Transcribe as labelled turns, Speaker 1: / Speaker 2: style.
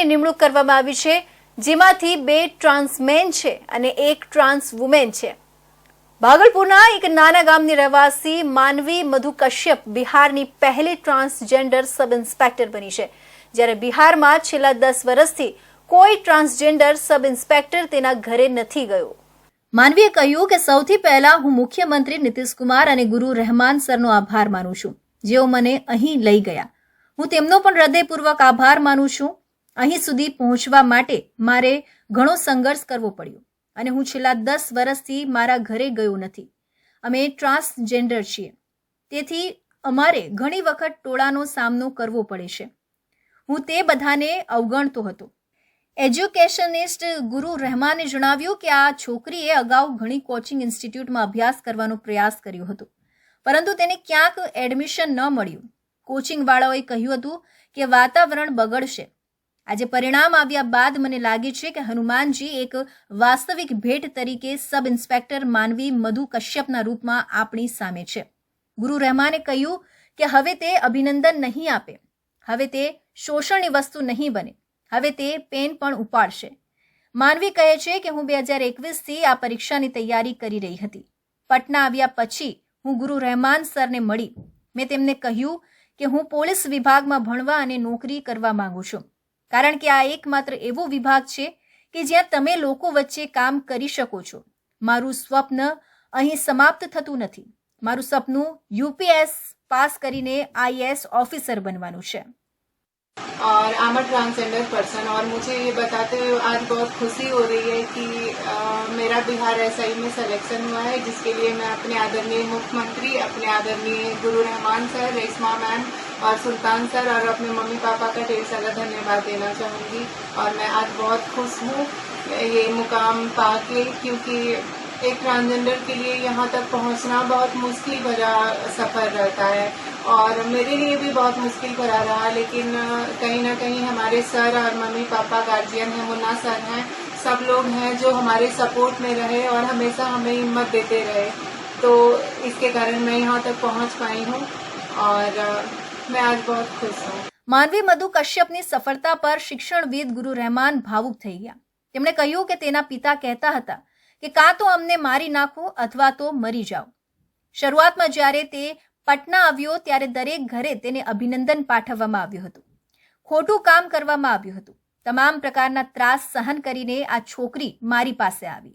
Speaker 1: ડોક્ટરની નિમણૂક કરવામાં આવી છે, જેમાંથી બે ટ્રાન્સમેન છે અને એક ટ્રાન્સ વુમેન છે. ભાગલપુરના એક નાના ગામની રહેવાસી માનવી મધુ કશ્યપ બિહારની પહેલી ટ્રાન્સજેન્ડર સબ ઇન્સ્પેક્ટર બની છે. જ્યારે બિહારમાં છેલ્લા દસ વર્ષથી કોઈ ટ્રાન્સજેન્ડર સબ ઇન્સ્પેક્ટર તેના ઘરે નથી ગયો. માનવીએ કહ્યું કે સૌથી પહેલા હું મુખ્યમંત્રી નીતિશકુમાર અને ગુરુ રહેમાન સરનો આભાર માનું છું. જેઓ મને અહીં લઈ ગયા. હું તેમનો પણ હૃદયપૂર્વક આભાર માનું છું. અહીં સુધી પહોંચવા માટે મારે ઘણો સંઘર્ષ કરવો પડ્યો અને હું છેલ્લા દસ વર્ષથી મારા ઘરે ગયો નથી. અમે ટ્રાન્સજેન્ડર છીએ. તેથી અમારે ઘણી વખત ટોળાનો સામનો કરવો પડે છે. હું તે બધાને અવગણતો હતો. એજ્યુકેશનિસ્ટ ગુરુ રહેમાને જણાવ્યું કે આ છોકરીએ અગાઉ ઘણી કોચિંગ ઇન્સ્ટિટ્યૂટમાં અભ્યાસ કરવાનો પ્રયાસ કર્યો હતો. પરંતુ તેને ક્યાંક એડમિશન ન મળ્યું. કોચિંગવાળાઓએ કહ્યું હતું કે વાતાવરણ બગડશે. આજે પરિણામ આવ્યા બાદ મને લાગે છે કે હનુમાનજી એક વાસ્તવિક ભેટ તરીકે સબ ઇન્સ્પેક્ટર માનવી મધુ કશ્યપના રૂપમાં આપણી સામે છે. ગુરુ રહેમાને કહ્યું કે હવે તે અભિનંદન નહીં આપે. હવે તે શોષણની વસ્તુ નહીં બને. હવે તે પેન પણ ઉપાડશે. માનવી કહે છે કે હું બે હજાર એકવીસથી આ પરીક્ષાની તૈયારી કરી રહી હતી. પટના આવ્યા પછી હું ગુરુ રહેમાન સરને મળી. મેં તેમને કહ્યું કે હું પોલીસ વિભાગમાં ભણવા અને નોકરી કરવા માંગુ છું. કારણ કે આ એકમાત્ર એવો વિભાગ છે કે જ્યાં તમે લોકો વચ્ચે કામ કરી શકો છો મારું સ્વપ્ન અહીં સમાપ્ત થતું નથી મારું સપનું યુપીએસ પાસ કરીને આઈએએસ ઓફિસર બનવાનું છે
Speaker 2: और I am a transgender person और मुझे ये बताते हुए आज बहुत खुशी हो रही है कि अ, मेरा बिहार एसआई में सिलेक्शन हुआ है जिसके लिए मैं अपने आदरणीय मुख्यमंत्री अपने आदरणीय गुरु रहमान सर रेशमा मैम और सुल्तान सर और अपने मम्मी पापा का ढेर सारा धन्यवाद देना चाहूँगी। और मैं आज बहुत खुश हूँ ये मुकाम पाके, क्योंकि एक ट्रांसजेंडर के लिए यहाँ तक पहुँचना बहुत मुश्किल भरा सफ़र रहता है। और मेरे लिए भी बहुत मुश्किल भरा रहा, लेकिन कहीं ना कहीं हमारे सर और मम्मी पापा गार्जियन हैं मुन्ना सर हैं, सब लोग हैं जो हमारे सपोर्ट में रहे और हमेशा हमें हिम्मत देते रहे। तो इसके कारण मैं यहाँ तक पहुँच पाई हूँ। और मैं आज बहुत खुश हूँ
Speaker 1: માનવી મધુ કશ્યપની સફળતા પર શિક્ષણવિદ ગુરુ રહેમાન ભાવુક થઈ ગયા તેમણે કહ્યું કે તેના પિતા કહેતા હતા કે કાં તો અમને મારી નાખો અથવા તો મરી જાઓ શરૂઆતમાં જ્યારે તે પટના આવ્યો ત્યારે દરેક ઘરે તેને અભિનંદન પાઠવવામાં આવ્યું હતું ખોટું કામ કરવામાં આવ્યું હતું તમામ પ્રકારના ત્રાસ સહન કરીને આ છોકરી મારી પાસે આવી